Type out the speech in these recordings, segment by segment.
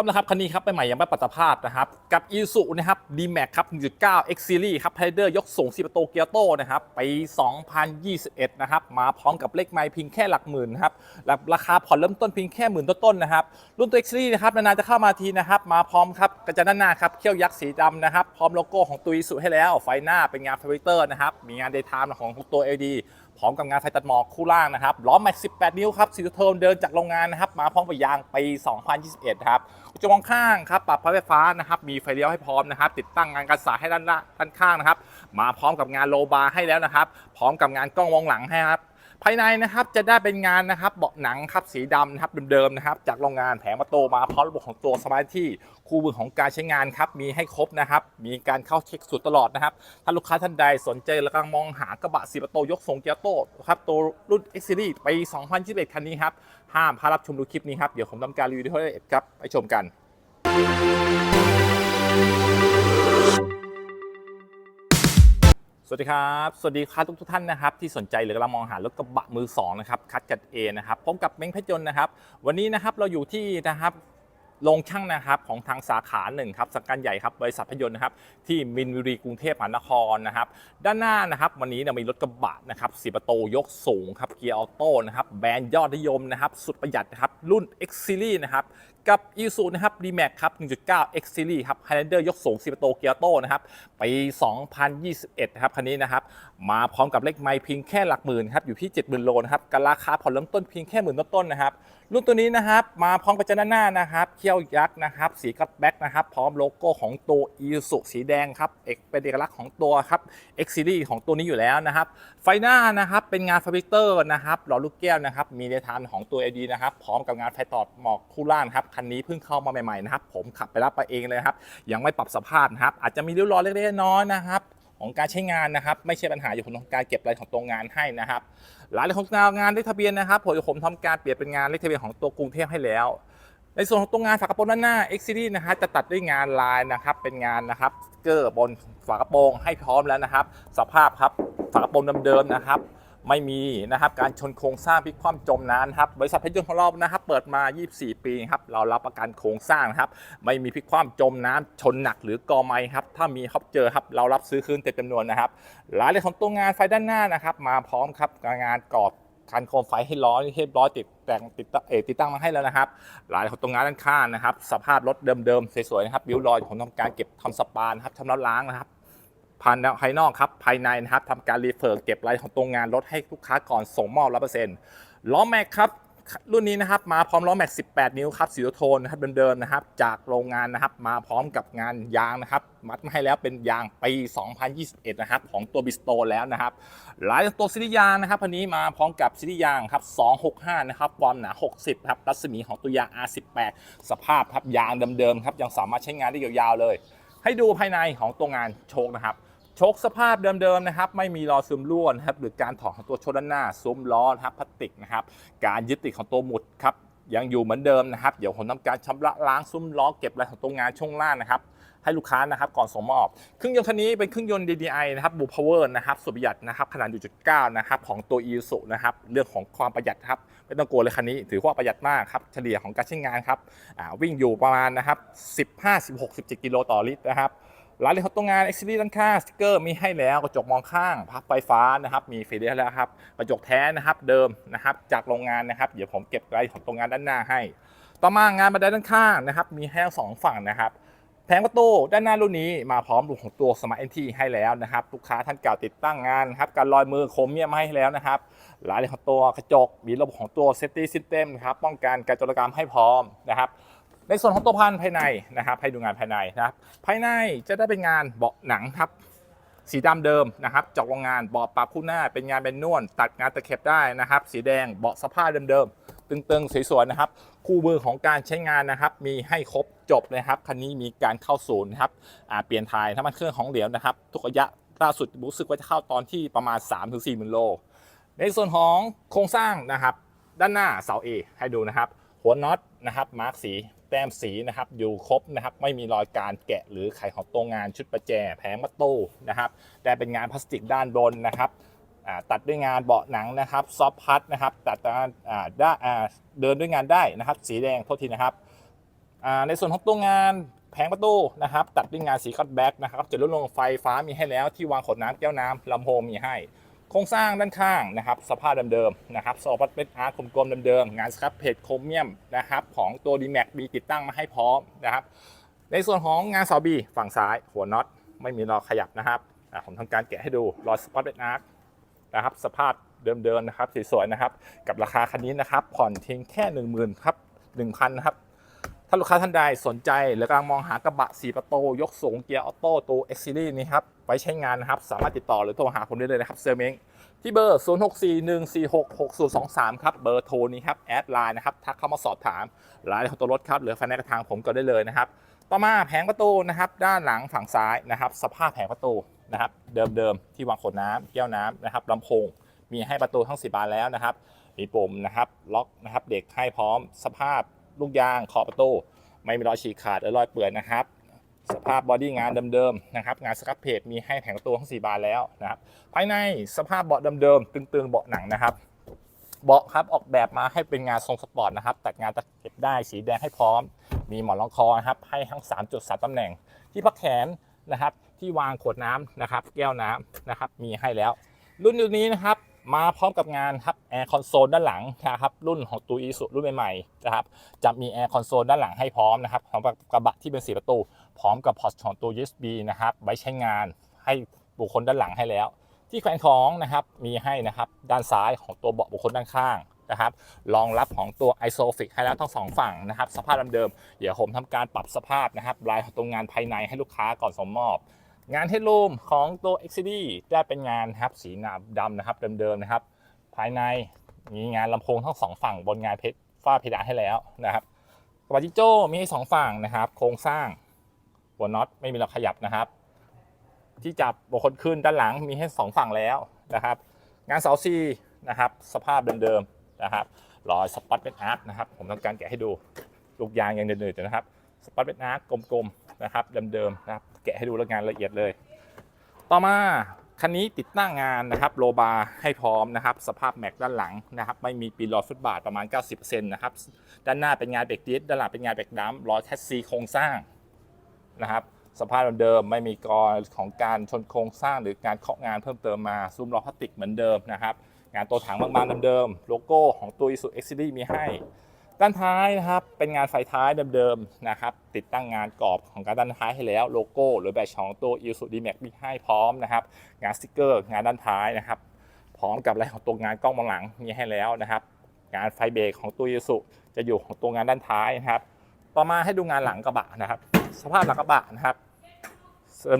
ครับนะครับคันนี้ครับไปใหม่ยังไม่ปัตตภาพนะครับ กับ i s u นะครับ D-Max ครับ 1.9 X Series ครับไฮเดอร์ยกสูง4ประตูเกียร์โต้นะครับปี2021 นะครับ มาพร้อมกับเลขไมล์เพียงแค่หลักหมื่นครับและราคาผ่อนเริ่มต้นเพียงแค่หมื่นต้นๆนะครับ รุ่นตัว X Series นะครับนานๆจะเข้ามาทีนะครับ มาพร้อมครับกระจังด้านหน้าครับเขี้ยวยักษ์สีดำนะครับ พร้อมโลโก้ของตัว i s u ให้แล้วไฟหน้าเป็นงาน f ฟ i เตอร์นะครับมีงาน Daytime ของตัว LED พร้อมกับงานไฟตัดหมอกคู่ล่างนะครับล้อแม็ก18 นิ้วครับสีเทอมเดินจากโรงงานนะครับมาพร้อมกับยางปี 2021 ครับจะมองข้างครับปรับไฟฟ้านะครับมีไฟเลี้ยวให้พร้อมนะครับ ติดตั้งงานกระสาให้ด้านด้านข้างนะครับ มาพร้อมกับงานโลบาร์ให้แล้วนะครับ พร้อมกับงานกล้องมองหลังให้ครับ ภายในนะครับจะได้เป็นงานนะครับเบาะหนังครับสีดำนะครับเดิมๆนะครับ จากโรงงานแผงประตูมาพร้อมระบบของตัวสมาร์ทที่คู่มือของการใช้งานครับมีให้ครบนะครับ มีการเข้าเช็คสุดตลอดนะครับ ถ้าลูกค้าท่านใดสนใจและกำลังมองหากระบะสีประตูยกทรงเกียร์โต้ครับตัวรุ่น X Series ปี2021 คันนี้ครับห้ามพลาดรับชมดูคลิปนี้ครับเดี๋ยวผมทำการรีวิวที่ละเอียดครับไปชมกัน สวัสดีครับ สวัสดีครับทุกทุกท่านนะครับที่สนใจหรือกำลังมองหารถกระบะมือสองนะครับคัดจัดเอนะครับพบกับเม้งเพชรยนต์นะครับ วันนี้นะครับเราอยู่ที่นะครับโรงช่างนะครับของทางสาขาหนึ่งครับสังกัดใหญ่ครับบริษัทพยนต์นะครับที่มินบุรีกรุงเทพมหานครนะครับ ด้านหน้านะครับวันนี้เนี่ยมีรถกระบะนะครับสีประตูยกสูงครับเกียร์ออโต้นะครับแบรนด์ยอดนิยมนะครับสุดประหยัดนะครับรุ่น X Series นะครับกับ i s u นะครับ D-Max ครับ 1.9 X Series ครับ Highlander ยกสูง4ประตูเกียร์ออโต้นะครับ ปี 2021 นะครับ คันนี้นะครับ มาพร้อมกับเลขไมล์เพียงแค่หลักหมื่นครับ อยู่ที่ 70,000 โลนะครับกับราคาผ่อนเริ่มต้นเพียงแค่หมื่นต้นๆนะครับ รุ่นตัวนี้นะครับ มาพร้อมกับจานหน้านะครับ เขี้ยวยักษ์นะครับ สีกัดแบ็กนะครับ พร้อมโลโก้ของตัว i s u สีแดงครับเอกเป็นเอกลักษณ์ของตัวครับ X Series ของตัวนี้อยู่แล้วนะครับ ไฟหน้านะครับเป็นงานฟาบิเตอร์นะครับหล่อลูกแก้วนะครับ มีในทานของตัว LED นะครับ พร้อมกับงานไฟตอดหมอกคู่ล่างครับคันนี้เพิ่งเข้ามาใหม่ๆนะครับ ผมขับไปรับไปเองเลยครับ ยังไม่ปรับสภาพนะครับ อาจจะมีริ้วรอยเล็กๆน้อยๆนะครับของการใช้งานนะครับ ไม่ใช่ปัญหาอยู่ของการเก็บรายของตัวงานให้นะครับรายละเอียของงานเลขทะเบียนนะครับผมผมทำการเปลี่ยนเป็นงานเลขทะเบียนของตัวกรุงเทพให้แล้ว ในส่วนของตัวงานฝากระโปรงด้านหน้า X Series นะฮะจะตัดด้วยงานลายนะครับ เป็นงานนะครับสติ๊กเกอร์บนฝากระโปรงให้พร้อมแล้วนะครับ สภาพครับฝากระโปรงเดิมๆนะครับ ไม่มีนะครับการชนโครงสร้างพลิกคว่ำจมน้ำนะครับบริษัทเพชรยนต์ของเรานะครับเปิดมา 24 ปีครับเรารับประกันโครงสร้างครับไม่มีพลิกคว่ำจมน้ำชนหนักหรือกอไม้ครับถ้ามีครับเจอครับเรารับซื้อคืนเต็มจำนวนนะครับรายละเอียดของตัวงานไฟด้านหน้านะครับมาพร้อมครับงานกรอบคันโคมไฟให้ล้อเรียบร้อยติดแต่งติดตั้งเอติดตั้งมาให้แล้วนะครับรายละเอียดของตรงงานด้านข้างนะครับ สภาพรถเดิมๆสวยๆนะครับ บิวรอยของทำการเก็บทำสปานครับทำล้างล้างนะครับ ภายในภายนอกครับภายในนะครับทำการรีเฟิร์เก็บรายของตรงงานรถให้ลูกค้าก่อนส่งมอบร้อยเปอร์เซ็นต์ล้อแม็กครับรุ่นนี้นะครับมาพร้อมล้อแม็ก 18 นิ้วครับสีโทนนะครับเดิมๆนะครับ จากโรงงานนะครับมาพร้อมกับงานยางนะครับ มัดมาให้แล้วเป็นยางปี 2021 นะครับ ของตัวบิสโตแล้วนะครับหลายตัวซีรีส์ยางนะครับคันนี้มาพร้อมกับซีรีส์ยางครับ 265 นะครับความหนา 60 ครับรัศมีของตัวยาง R18 สภาพครับยางเดิมๆครับยังสามารถใช้งานได้ยาวๆเลย ให้ดูภายในของตัวงานโชคนะครับ ชคสภาพเดิมๆนะครับ ไม่มีรอยซึมร่วนะครับ หรือการถอดของตัวโชคด้านหน้าซุ้มล้อนะครับพลาสติกนะครับ การยึดติดของตัวหมุดครับยังอยู่เหมือนเดิมนะครับ เดี๋ยวผมทำการชำระล้างซุ้มล้อเก็บรายของตัวงานช่วงล่างนะครับให้ลูกค้านะครับก่อนส่งมอบเครื่องยนต์คันนี้เป็นเครื่องยนต์ DDI นะครับบูพาวเวอร์นะครับสุดประหยัดนะครับขนาด 1.9 นะครับของตัว i s u นะครับเรื่องของความประหยัดครับไม่ต้องกลัวเลยคันนี้ ถือว่าประหยัดมากครับเฉลี่ยของการใช้งานครับวิ่งอยู่ประมาณนะครับ 15 16 17 กิโลต่อลิตรนะครับ รายละเอียดของตัวงาน X Series ด้านข้างสติกเกอร์มีให้แล้วกระจกมองข้างพับไฟฟ้านะครับ มีไฟเลี้ยแล้วครับกระจกแท้นะครับเดิมนะครับ จากโรงงานนะครับ เดี๋ยวผมเก็บรายของตัวงานด้านหน้าให้ ต่อมางานบันไดด้านข้างนะครับ มีให้ทั้งสองฝั่งนะครับแผงประตูด้านหน้ารุ่นนี้มาพร้อมรูของตัว Smart Entry ให้แล้วนะครับลูกค้าท่านเก่าติดตั้งงานครับการลอยมือโคมเมียมาให้แล้วนะครับรายละเอียดของตัวกระจกมีระบบของตัว Safety System ครับป้องกันการจรกรรมให้พร้อมนะครับ ในส่วนของตัวพันภายในนะครับให้ดูงานภายในนะครับภายในจะได้เป็นงานเบาะหนังครับสีดำเดิมนะครับจากโรงงานเบาะปรับคู่หน้าเป็นงานเป็นนวลตัดงานตะเข็บได้นะครับ สีแดงเบาะสภาพเดิมๆตึงๆสวยๆนะครับ คู่มือของการใช้งานนะครับ มีให้ครบจบเลยครับคันนี้มีการเข้าศูนย์นะครับเปลี่ยนถ่ายน้ำมันเครื่องของเหลวนะครับ ทุกระยะล่าสุดรู้สึกว่าจะเข้าตอนที่ประมาณ 3-4หมื่นโล ในส่วนของโครงสร้างนะครับ ด้านหน้าเสา A ให้ดูนะครับ หัวน็อตนะครับมาร์กสี แต้มสีนะครับอยู่ครบนะครับไม่มีรอยการแกะหรือไขของตัวงานชุดประแจแผงประตูนะครับแต่เป็นงานพลาสติกด้านบนนะครับตัดด้วยงานเบาะหนังนะครับซอฟพัดนะครับตัดงานได้เดินด้วยงานได้นะครับ สีแดงโทษทีนะครับในส่วนของตัวงานแผงประตูนะครับ ตัดด้วยงานสีคัตแบ็กนะครับจุดลดลงไฟฟ้ามีให้แล้วที่วางขวดน้ำแก้วน้ำลำโพงมีให้ โครงสร้างด้านข้างนะครับสภาพเดิมๆนะครับซอปัตเป็นอาร์ตกลมๆเดิมๆงานสครับเพจโครเมียมนะครับของตัว d m a x มีติดตั้งมาให้พร้อมนะครับในส่วนของงานเสาบีฝั่งซ้ายหัวน็อตไม่มีรอขยับนะครับผมทำการแกะให้ดูรอยสปอตเป็นอาร์ตนะครับสภาพเดิมๆนะครับสวยๆนะครับกับราคาคันนี้นะครับผ่อนเพียงแค่ 1 0,000ครับ1,000นะครับถ้าลูกค้าท่านใดสนใจหรือกำลังมองหากระบะ 4 ประตูยกสูงเกียร์ออโต้ตัว X Series นี้ครับ ว้ใช้งานนะครับ สามารถติดต่อหรือโทรหาผมได้เลยนะครับเซอร์เมงที่เบอร์ 0641466023 ครับ เบอร์โทรนี้ครับ แอดไลน์นะครับ ทักเข้ามาสอบถามรายละเอียดของตัวรถครับ หรือไฟแนนซ์กับทางผมก็ได้เลยนะครับ ต่อมาแผงประตูนะครับ ด้านหลังฝั่งซ้ายนะครับ สภาพแผงประตูนะครับ เดิมๆ ที่วางขวดน้ำแก้วน้ำนะครับลำโพง มีให้ประตูทั้ง10บานแล้วนะครับ มีปุ่มนะครับ ล็อกนะครับ เด็กให้พร้อม สภาพลูกยางขอบประตู ไม่มีรอยฉีกขาดหรือรอยเปื่อยนะครับ สภาพบอดี้งานเดิมๆนะครับงานสครับเพจมีให้แผงประตูทั้ง 4 บานแล้วนะครับภายในสภาพเบาะเดิมๆตึงๆเบาะหนังนะครับเบาะครับออกแบบมาให้เป็นงานทรงสปอร์ตนะครับตัดงานตะเข็บได้สีแดงให้พร้อม มีหมอนรองคอนะครับให้ทั้ง 3 จุดส3ตำแหน่ง ที่พักแขนนะครับที่วางขวดน้ำนะครับแก้วน้ำนะครับมีให้แล้ว รุ่นนี้นะครับมาพร้อมกับงานครับแอร์คอนโซลด้านหลังนะครับรุ่นของตัวอีสุรุ่นใหม่ๆนะครับจะมีแอร์คอนโซลด้านหลังให้พร้อมนะครับสำหรับกระบะที่เป็นสีประตู พร้อมกับพอร์ตของตัว USB นะครับไว้ใช้งานให้บุคคลด้านหลังให้แล้ว ที่แขวนของนะครับมีให้นะครับด้านซ้ายของตัวเบาะบุคคลด้านข้างนะครับรองรับของตัว Isofix ให้แล้วทั้งสองฝั่งนะครับ สภาพเดิมๆเดี๋ยวผมทำการปรับสภาพนะครับลายของตัวงานภายในให้ลูกค้าก่อนส่งมอบ งานเฮดรูมของตัว x d ได้เป็นงานครับสีหนาดำนะครับเดิมๆนะครับ ภายในมีงานลำโพงทั้งสองฝั่งบนงานเพชรฝ้าเพดานให้แล้วนะครับกระบะจิโจ้มีให้สองฝั่งนะครับ โครงสร้าง หัวน็อตไม่มีรอยขยับนะครับ ที่จับบุคคลขึ้นด้านหลังมีให้สองฝั่งแล้วนะครับ งานเสาซีนะครับสภาพเดิมๆนะครับรอยสปอตเป็นอาร์ตนะครับ ผมต้องการแกะให้ดูลูกยางยังเดินๆอยู่นะครับสปอตเป็นอาร์ตกลมๆนะครับเดิมๆนะครับแกะให้ดูแล้วงานละเอียดเลย ต่อมาคันนี้ติดตั้งงานนะครับโลบาร์ให้พร้อมนะครับ สภาพแม็กด้านหลังนะครับ ไม่มีปีนรอยฟุตบาทประมาณ 90%นะครับ ด้านหน้าเป็นงานเบรกดิสด้านหลังเป็นงานเบรกดัมล้อแทสซีโครงสร้าง นะครับสภาพเดิมไม่มีกรอของการชนโครงสร้างหรือการเคาะงานเพิ่มเติมมาซุ้มล้อพลาสติกเหมือนเดิมนะครับงานตัวถังบางๆเดิมๆโลโก้ของตัว Isuzu X Series มีให้ ด้านท้ายนะครับเป็นงานไฟท้ายเดิมๆนะครับติดตั้งงานกรอบของการด้านท้ายให้แล้วโลโก้ หรือแบตของตัว Isuzu D-Max มีให้พร้อมนะครับงานสติกเกอร์ งานด้านท้ายนะครับพร้อมกับอะไรของตัวงานกล้องมองหลังมีให้แล้วนะครับงานไฟเบรกของตัว Isuzu จะอยู่ของตัวงานด้านท้ายนะครับ ต่อมาให้ดูงานหลังกระบะนะครับ สภาพหลังกระบะนะครับ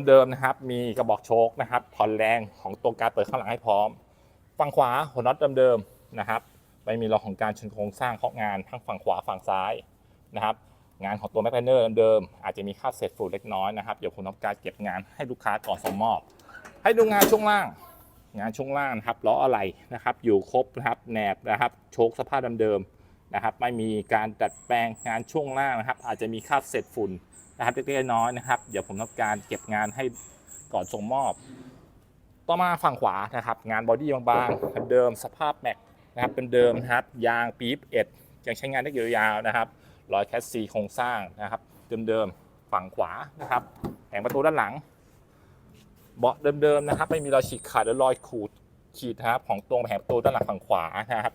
เดิมๆนะครับ มีกระบอกโชคนะครับผ่อนแรงของตัวการเปิดข้างหลังให้พร้อม ฝั่งขวาหัวน็อตเดิมๆนะครับไม่มีรอยของการชนโครงสร้างเคาะงานทั้งฝั่งขวาฝั่งซ้ายนะครับ งานของตัวแมคแพนเนอร์เดิมๆอาจจะมีค่าเศษฝุ่นเล็กน้อยนะครับเดี๋ยวผมทำการเก็บงานให้ลูกค้าก่อนส่งมอบ ให้ดูงานช่วงล่าง งานช่วงล่างนะครับล้ออะไรนะครับ อยู่ครบนะครับแหนบนะครับโชคสภาพเดิมๆนะครับ ไม่มีการดัดแปลงงานช่วงล่างนะครับ อาจจะมีค่าเศษฝุ่น นะครับเล็กๆน้อยๆนะครับ เดี๋ยวผมทำการเก็บงานให้ก่อนส่งมอบ ต่อมาฝั่งขวานะครับ งานบอดี้บางๆเดิมสภาพแม็กนะครับเป็นเดิมนะครับยางปี๊บเอ็ดยังใช้งานได้ยาวๆนะครับรอยแคสซีโครงสร้างนะครับเดิมๆฝั่งขวานะครับแผงประตูด้านหลัง เบาะเดิมๆนะครับ ไม่มีรอยฉีกขาดหรือรอยขูดขีดนะครับของตรงแผงประตูด้านหลังฝั่งขวานะครับ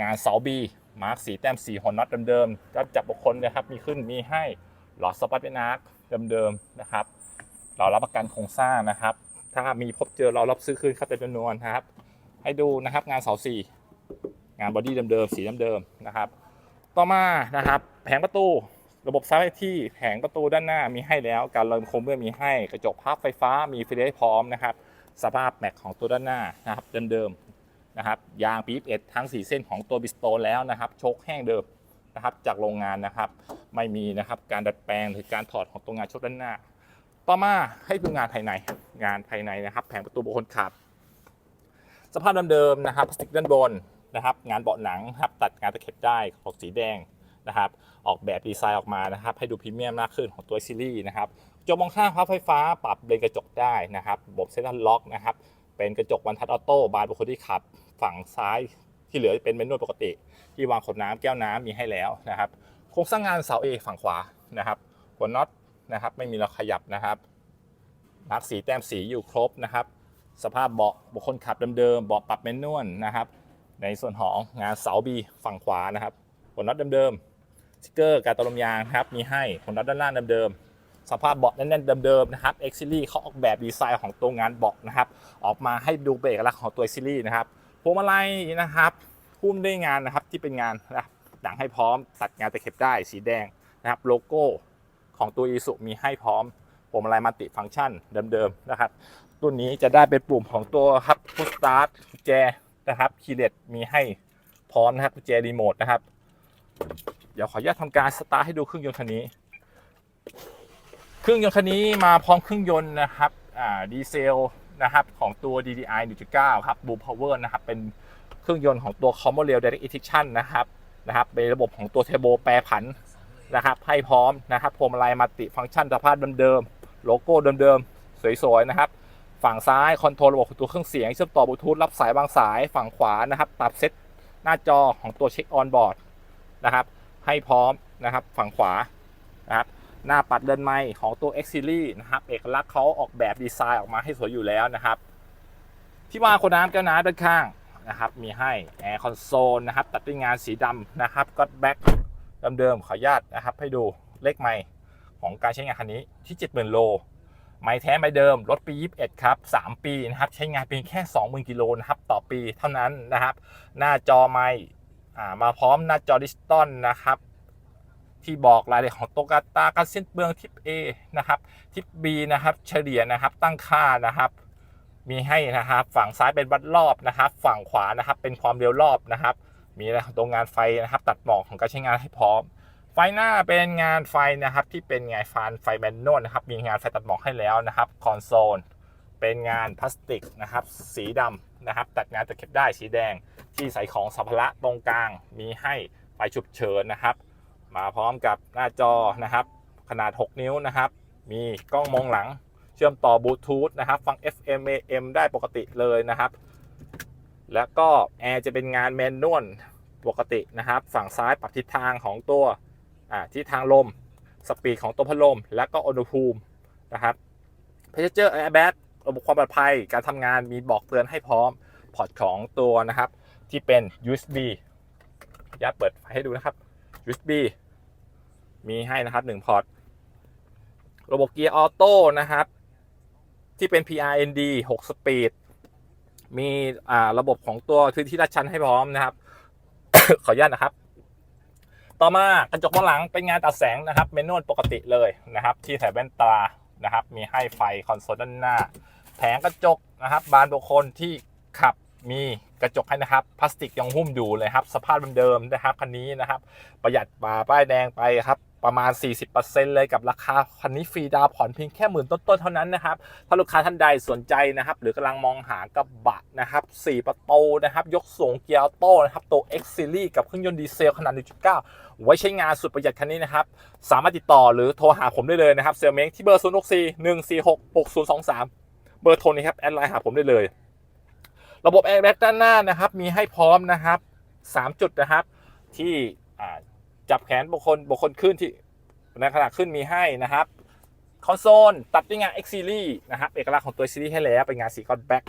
งานเสาบีมาร์กสีแต้มสีหอนน็อตเดิมๆก็จับบุคคลนะครับมีขึ้นมีให้ หลอดสปอตเป็นอาร์คเดิมๆนะครับ เรารับประกันโครงสร้างนะครับ ถ้ามีพบเจอเรารับซื้อคืนค่าเต็มจำนวนนะครับ ให้ดูนะครับงานเสาสี่งานบอดี้เดิมๆสีเดิมๆนะครับ ต่อมานะครับแผงประตูระบบซับที่แผงประตูด้านหน้ามีให้แล้ว การเริ่มโคมเมื่อมีให้กระจกพับไฟฟ้ามีไฟได้พร้อมนะครับ สภาพแม็กของตัวด้านหน้านะครับเดิมๆนะครับยางปี๊บเอ็ดทั้ง 4 เส้นของตัวบิสโตนแล้วนะครับ โชคแห้งเดิม นะครับจากโรงงานนะครับ ไม่มีนะครับการดัดแปลงหรือการถอดของตัวงานชคด้านหน้า ต่อมาให้ดูงานภายในงานภายในนะครับ แผงประตูบุคคลขับ สภาพเดิมๆนะครับพลาสติกด้านบนนะครับ งานเบาะหนังครับตัดงานตะเข็บได้ออกสีแดงนะครับ ออกแบบดีไซน์ออกมานะครับ ให้ดูพรีเมียมมากขึ้นของตัวซีรีส์นะครับจมองข้างพับไฟฟ้าปรับเลนกระจกได้นะครับระบบเซ็นทรัลล็อกนะครับเป็นกระจกวันทัดออโต้บานบุคคลที่ขับ ฝั่งซ้าย ที่เหลือเป็นเมนนวลปกติ ที่วางขวดน้ำแก้วน้ำมีให้แล้วนะครับโครงสร้างงานเสาเอฝั่งขวานะครับหัวน็อตนะครับไม่มีเราขยับนะครับมาร์กสีแต้มสีอยู่ครบนะครับ สภาพเบาะบุคคลขับเดิมๆเบาะปรับแมนนวลนะครับ ในส่วนของงานเสาบีฝั่งขวานะครับหัวน็อตเดิมๆสติกเกอร์การตกลมยางนะครับมีให้หัวน็อตด้านล่างเดิมๆสภาพเบาะแน่นๆเดิมๆนะครับ X Series เขาออกแบบดีไซน์ของตัวงานเบาะนะครับ ออกมาให้ดูเป็นเอกลักษณ์ของตัว X Series นะครับ พวงมาลัยนะครับหุ้มด้วยงานนะครับที่เป็นงานนะครับหนังให้พร้อมตัดงานตะเข็บได้สีแดงนะครับโลโก้ของตัว i s u มีให้พร้อมพวงมาลัยมัลติฟังก์ชันเดิมๆนะครับตัวนี้จะได้เป็นปุ่มของตัวครับพุสตาร์ทกุญแจนะครับคีเลตมีให้พร้อมนะครับกุญแจรีโมทนะครับ เดี๋ยวขออนุญาตทำการสตาร์ทให้ดูเครื่องยนต์คันนี้ เครื่องยนต์คันนี้มาพร้อมเครื่องยนต์นะครับดีเซล นะครับของตัว DDI 1.9 ครับ Blue Power นะครับเป็นเครื่องยนต์ของตัว Common Rail Direct Injection นะครับนะครับเป็นระบบของตัวเทอร์โบแปรผันนะครับให้พร้อมนะครับพวงมาลัยมัลติฟังก์ชันสภาพเดิมๆโลโก้เดิมๆสวยๆนะครับฝั่งซ้ายคอนโทรลระบบของตัวเครื่องเสียงเชื่อมต่อบลูทูธรับสายบางสายฝั่งขวานะครับปรับเซตหน้าจอของตัวเช็คออนบอร์ดนะครับให้พร้อมนะครับฝั่งขวานะครับ หน้าปัดเดินไม้ของตัว X Series นะครับเอกลักษณ์เขาออกแบบดีไซน์ออกมาให้สวยอยู่แล้วนะครับ ที่วางคนน้ำแก้วน้ำด้านข้างนะครับมีให้แอร์คอนโซลนะครับตัดด้วยงานสีดำนะครับก็แบ็คเดิมๆขออนุญาตนะครับ ให้ดูเลขไมล์ของการใช้งานคันนี้ที่ 70,000 โล ไม้แท้ไม้เดิมรถปี 21 ครับ 3 ปีนะครับใช้งานเพียงแค่ 20,000 กิโลนะครับต่อปีเท่านั้นนะครับ หน้าจอไม้อ่มาพร้อมหน้าจอดิจิตอลนะครับ ที่บอกรายละเอียดของตัวกาตาการสิ้นเปลืองทิป A นะครับทิป B นะครับ เฉลี่ยนะครับตั้งค่านะครับมีให้นะครับฝั่งซ้ายเป็นวัดรอบนะครับฝั่งขวานะครับเป็นความเร็วรอบนะครับ มีอะไรของตัวงานไฟนะครับตัดหมอกของการใช้งานให้พร้อม ไฟหน้าเป็นงานไฟนะครับที่เป็นงานฟานไฟแมนนวลนะครับมีงานไฟตัดหมอกให้แล้วนะครับคอนโซลเป็นงานพลาสติกนะครับสีดำนะครับตัดงานตะเข็บได้สีแดงที่ใส่ของสัมภาระตรงกลางมีให้ไฟฉุกเฉินนะครับ มาพร้อมกับหน้าจอนะครับ ขนาด 6 นิ้วนะครับ มีกล้องมองหลัง เชื่อมต่อบลูทูธนะครับ ฟัง FM AM ได้ปกติเลยนะครับ แล้วก็แอร์จะเป็นงานแมนนวลปกตินะครับ ฝั่งซ้ายปรับทิศทางของตัวที่ทางลม สปีดของตัวพัดลม และก็อุณหภูมินะครับเพจเจอร์แอร์แบ็ระบบความปลอดภัยการทำงานมีบอกเตือนให้พร้อมพอร์ตของตัวนะครับ ที่เป็น USB ยัดเปิดไฟให้ดูนะครับ USB มีให้นะครับ1พอร์ต ระบบเกียร์ออโต้นะครับ ที่เป็น PRND 6 สปีด มีอ่าระบบของตัวพื้นที่ลาดชันให้พร้อมนะครับ ขออนุญาตนะครับ ต่อมากระจกมองหลังเป็นงานตัดแสงนะครับ เมนนวลปกติเลยนะครับ ที่ใส่แว่นตานะครับ มีให้ไฟคอนโซลด้านหน้า แผงกระจกนะครับ บานบุคคลที่ขับ มีกระจกให้นะครับพลาสติกยังหุ้มอยู่เลยครับ สภาพเดิมๆนะครับคันนี้นะครับ ประหยัดบาป้ายแดงไปครับประมาณ 40%เลยกับราคาคันนี้ฟรีดาวผ่อนเพียงแค่หมื่นต้นๆเท่านั้นนะครับ ถ้าลูกค้าท่านใดสนใจนะครับ หรือกำลังมองหากระบะนะครับ 4 ประตูนะครับ ยกสูงเกียร์ออโต้นะครับ ตัว X Series กับเครื่องยนต์ดีเซลขนาด 1.9 ไว้ใช้งานสุดประหยัดคันนี้นะครับ สามารถติดต่อหรือโทรหาผมได้เลยนะครับ เซลเมกที่เบอร์ 0 6 4 1 4 6 6 0 2 3 เบอร์โทรนี้ครับ แอดไลน์หาผมได้เลย ระบบแอร์แบ็กด้านหน้านะครับ มีให้พร้อมนะครับ 3 จุดนะครับ ที่จับแขนบุคคลบุคคลขึ้นที่ในขณะขึ้นมีให้นะครับคอนโซลตัดด้วยงาน X Series นะครับเอกลักษณ์ของตัว X Series ให้แล้วเป็นงานสีกอนแบ็ก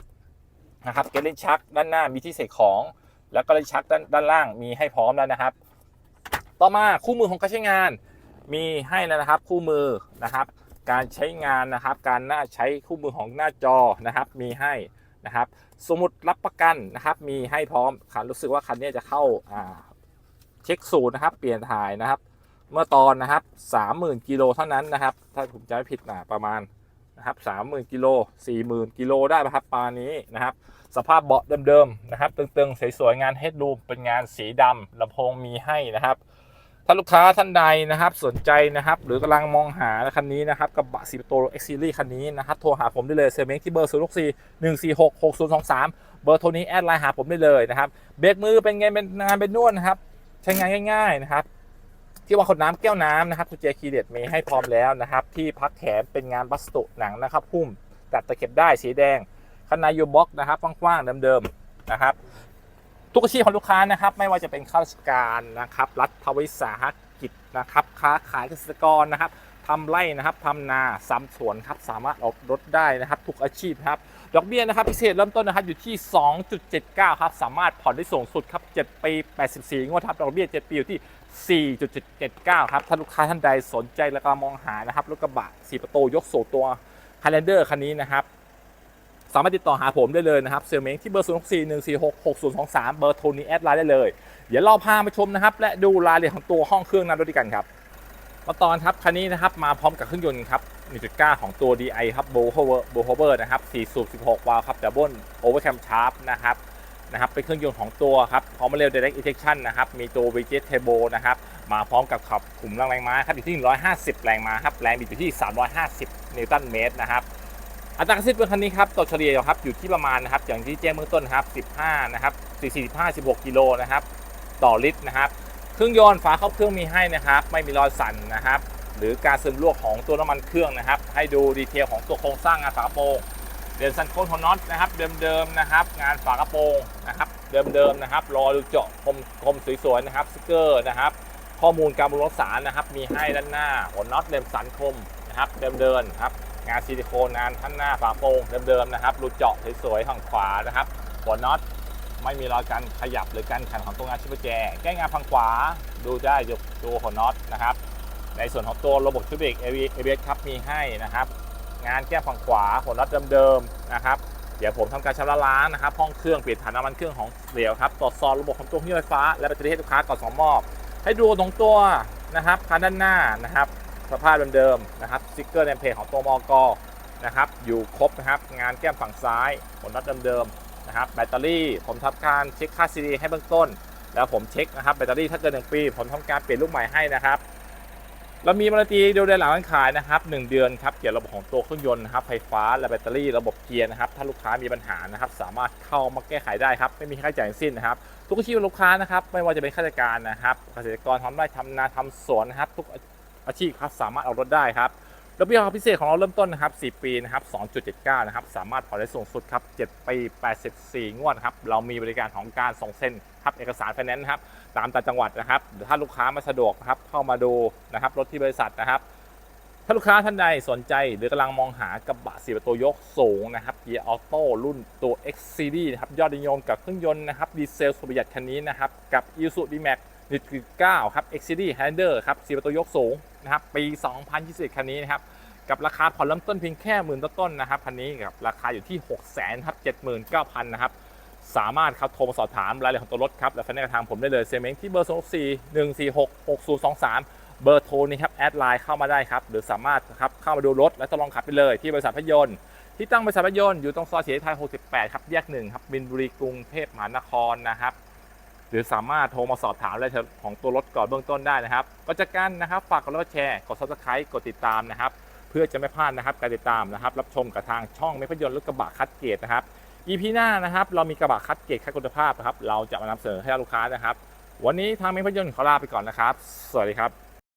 นะครับเกลเลนชักด้านหน้ามีที่ใส่ของ แล้วก็เลนชักด้านด้านล่างมีให้พร้อมแล้วนะครับ ต่อมาคู่มือของการใช้งาน มีให้แล้วนะครับคู่มือนะครับ การใช้งานนะครับ การหน้าใช้คู่มือของหน้าจอนะครับ มีให้ นะครับ สมุดรับประกันนะครับ มีให้พร้อมคันรู้สึกว่าคันนี้จะเข้าเช็คศูนย์นะครับ เปลี่ยนถ่ายนะครับ เมื่อตอนนะครับ30,000กิโลเท่านั้นนะครับ ถ้าผมจำไม่ผิดนะประมาณนะครับ30,000กิโล40,000กิโลได้ไหมครับปานี้นะครับ สภาพเบาะเดิมๆนะครับ ตึงๆ สวยๆ งานเฮดรูมเป็นงานสีดำลำโพงมีให้นะครับ ถ้าลูกค้าท่านใดนะครับสนใจนะครับ หรือกำลังมองหาคันนี้นะครับกับกระบะสีประตู X Series คันนี้นะครับโทรหาผมได้เลยเซลเมกที่เบอร์0 6 4 1 4 6 6 0 2 3เบอร์โทรนี้แอดไลน์หาผมได้เลยนะครับเบรกมือเป็นไงเป็นงานเป็นนวดนะครับใช้งานง่าย ๆนะครับ ที่วางขวดน้ำแก้วน้ำนะครับกุญแจคีย์เด็ดมีให้พร้อมแล้วนะครับ ที่พักแขนเป็นงานวัสดุหนังนะครับหุ้มตัดตะเข็บได้สีแดงข้างในยูบ็อกนะครับกว้างๆเดิมๆนะครับ ทุกอาชีพของลูกค้านะครับ ไม่ว่าจะเป็นข้าราชการนะครับ รัฐวิสาหกิจนะครับ ค้าขายเกษตรกรนะครับทำไร่นะครับทำนาซ้ำสวนครับสามารถออกรถได้นะครับ ทุกอาชีพครับดอกเบี้ยนะครับพิเศษเริ่มต้นนะครับอยู่ที่ 2.79 ครับสามารถผ่อนได้สูงสุดครับ 7 ปี 84 งวดครับดอกเบี้ย 7 ปีอยู่ที่ 4.79 ครับถ้าลูกค้าท่านใดสนใจแล้วก็มองหานะครับรถกระบะ 4 ประตูยกโสตัว Highlander คันนี้นะครับ สามารถติดต่อหาผมได้เลยนะครับเซลเมงที่เบอร์ 0 6 4 1 4 6 6 0 2 3 เบอร์โทนี้แอดไลน์ได้เลย เดี๋ยวเราพามาชมนะครับ และดูรายละเอียดของตัวห้องเครื่องนั้นด้วยกันครับมาตอนครับคันนี้นะครับมาพร้อมกับเครื่องยนต์ครับ1.9 ของตัว DI ครับ b o h o v e r b o h o v e r นะครับ4สูบ16 วาล์วครับ Double Overcam Sharp นะครับนะครับเป็นเครื่องยนต์ของตัวครับพร้อมมาเร็ว Direct Injection นะครับมีตัว VJ Turbo นะครับมาพร้อมกับขับขุมแรงม้าครับอยู่ที่ 150 แรงม้าครับแรงบิดอยู่ที่ 350 นิวตันเมตรนะครับ อัตราการสิ้นเปลืองคันนี้ครับตัวเฉลี่ยครับอยู่ที่ประมาณนะครับอย่างที่แจ้งเบื้องต้นครับ15นะครับ45 16กิโลนะครับต่อลิตรนะครับ เครื่องยนต์ฝาครอบเครื่องมีให้นะครับ ไม่มีรอยสั่นนะครับ หรือการซึมรั่วของตัวน้ำมันเครื่องนะครับ ให้ดูดีเทลของตัวโครงสร้างงานฝากระโปรงเดินสันโค้งของน็อตนะครับ เดิมๆนะครับ งานฝากระโปรงนะครับ เดิมๆนะครับรอดูเจาะคมคมสวยๆนะครับสติกเกอร์นะครับ ข้อมูลการบำรุงรักษานะครับ มีให้ด้านหน้าหัวน็อตเดิมสันคมนะครับ เดิมๆครับ งานซิลิโคนงานท่านหน้าฝาโปร่งเดิมๆนะครับรูเจาะสวยๆฝั่งขวานะครับหัวน็อตไม่มีรอยการขยับหรือการขันของตัวงานชิปแจร์แก้งานฝั่งขวาดูได้ยกตัวหัวน็อตนะครับ ในส่วนของตัวระบบชุดเบรกเอเอเบครับมีให้นะครับ งานแก้ฝั่งขวาหัวน็อตเดิมๆนะครับเดี๋ยวผมทำการชำระล้างนะครับห้องเครื่องเปลี่ยนถ่านน้ำมันเครื่องของเหลวครับตรวจสอบระบบของตัวเครื่องไฟฟ้าและแบตเตอรี่ให้ลูกค้าก่อนสองมอบ ให้ดูตรงตัวนะครับคันด้านหน้านะครับ สภาพเดิมๆนะครับสติกเกอร์ในเพจของตัวมอกนะครับอยู่ครบนะครับงานแก้มฝั่งซ้ายผลน็อตเดิมๆนะครับแบตเตอรี่ผมทำการเช็คค่า CD ให้เบื้องต้น แล้วผมเช็คนะครับแบตเตอรี่ถ้าเกิน1ปี ผมทำการเปลี่ยนลูกใหม่ให้นะครับเรามีบริการดูแลหลังการขายนะครับ1เดือนครับเกี่ยวกับระบบของตัวเครื่องยนต์นะครับไฟฟ้าและแบตเตอรี่ระบบเกียร์นะครับถ้าลูกค้ามีปัญหานะครับสามารถเข้ามาแก้ไขได้ครับไม่มีค่าใช้จ่ายสิ้นนะครับทุกอาชีพลูกค้านะครับไม่ว่าจะเป็นข้าราชการนะครับเกษตรกรทำไร่ทำนาทำสวนนะครับทุก อาชีพครับสามารถเอารถได้ครับดอกเบี้ยพิเศษของเราเริ่มต้นนะครับ4ปีนะครับ2.79นะครับสามารถผ่อนได้สูงสุดครับ7ปี84 งวดครับเรามีบริการของการส่งเซ็นครับเอกสารไฟแนนซ์นะครับตามต่างจังหวัดนะครับหรือถ้าลูกค้าไม่สะดวกนะครับเข้ามาดูนะครับรถที่บริษัทนะครับถ้าลูกค้าท่านใดสนใจหรือกำลังมองหากระบะสีประตูยกสูงนะครับเกียร์ออโต้รุ่นตัว X Series นะครับยอดนิยมกับเครื่องยนต์นะครับดีเซลสุดประหยัดคันนี้นะครับกับ Isuzu D-Max 1.9ครับ X Series Highlander ครับสีประตูยกสูง นะครับปี 2021 คันนี้นะครับกับราคาผ่อนเริ่มต้นเพียงแค่หมื่นต้นๆนะครับคันนี้กับราคาอยู่ที่ 6 0 0 0 0ครับ79,000นะครับสามารถครับโทรมาสอบถามรายละเอียดของตัวรถครับและแฟนในทางผมได้เลยเซเมงที่เบอร์0 4 1 4 6 6 0 2 3 เบอร์โทรนี้ครับแอดไลน์เข้ามาได้ครับหรือสามารถครับเข้ามาดูรถและทดลองขับไปเลยที่บริษัทพยนต์ที่ตั้งบริษัทพยนต์อยู่ตรงซอยศรีไทย 68 ครับแยกหนึ่งครับบินบุรีกรุงเทพมหานครนะครับ หรือสามารถโทรมาสอบถามรายละเอียดของตัวรถก่อนเบื้องต้นได้นะครับ ก็จะกันนะครับฝากกดไลค์แชร์กด subscribe กดติดตามนะครับ เพื่อจะไม่พลาดนะครับการติดตามนะครับ รับชมกับทางช่องเมพยนต์รถกระบะคัดเกรดนะครับ EP หน้านะครับ เรามีกระบะคัดเกรดคัดคุณภาพนะครับ เราจะมานำเสนอให้ลูกค้านะครับ วันนี้ทางเมพยนต์ขอลาไปก่อนนะครับ สวัสดีครับ